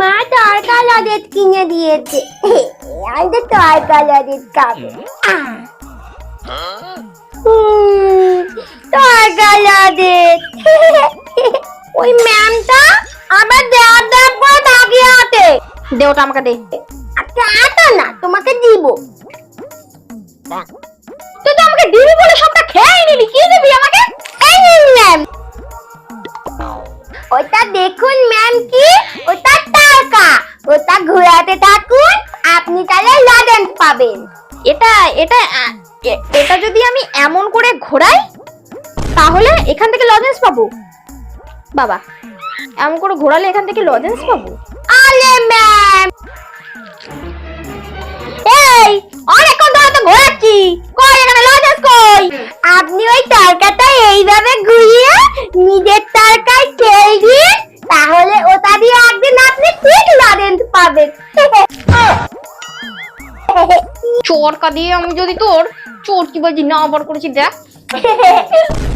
মা তরকা লজেট কিনে দিয়েছে। আমি তো তরকা লজেট খাব। তরকা লজেট ওই ম্যামটা আবার দেওয়ার দেওয়ার তাকিয়ে আছে দে ওটা আমাকে দে। আচ্ছা আটা না তোমাকে দিব। তুই তো আমাকে দিবি বলে সবটা খেয়ে নিলি কি দিবি আমাকে? এই নিন ম্যাম। ওটা দেখুন ম্যাম কি ওটা ঘোরাতে থাকুন আপনি তাহলে লজেন্স পাবেন। এটা এটা এটা যদি আমি এমন করে ঘোরাই তাহলে এখান থেকে লজেন্স পাবো? বাবা এমন করে ঘোরালে এখান থেকে লজেন্স পাবো? আলে ম্যাম! এই অনেকক্ষণ ধরে তো ঘোরাচ্ছি। কই এখানে লজেন্স কই? আপনি ওই তরকাটা এইভাবে ঘুরিয়ে নিজের তরকায় তেল দিয়ে তাহলে ওটা দিয়ে একদিন আপনি ঠিক লজেন্স পাবেন চরকা দিয়ে আমি যদি তোর চোর কি বলছি না আবার করেছি দেখ।